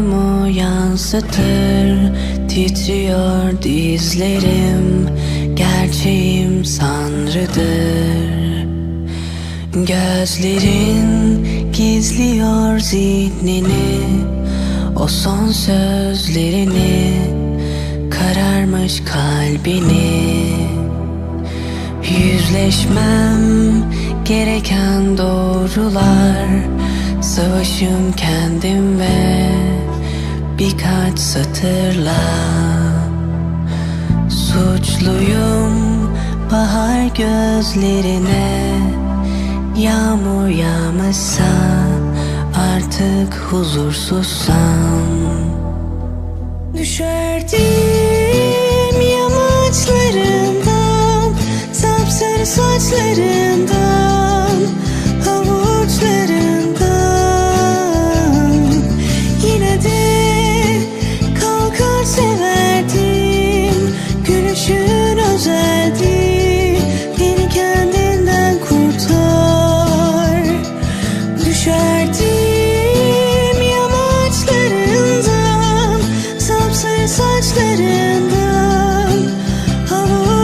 korkumu yansıtır Titriyor dizlerim. Gerçeğim sanrıdır. Gözlerin gizliyor zihnini O son sözlerini Kararmış kalbini. Yüzleşmem gereken doğrular Savaşım kendim ve birkaç satırla. Suçluyum bahar gözlerine Yağmur yağmışsa artık huzursuzsam. Düşerdim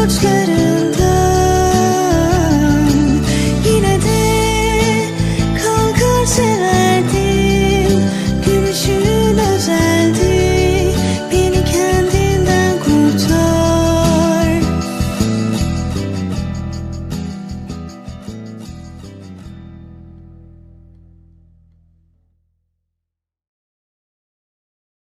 much good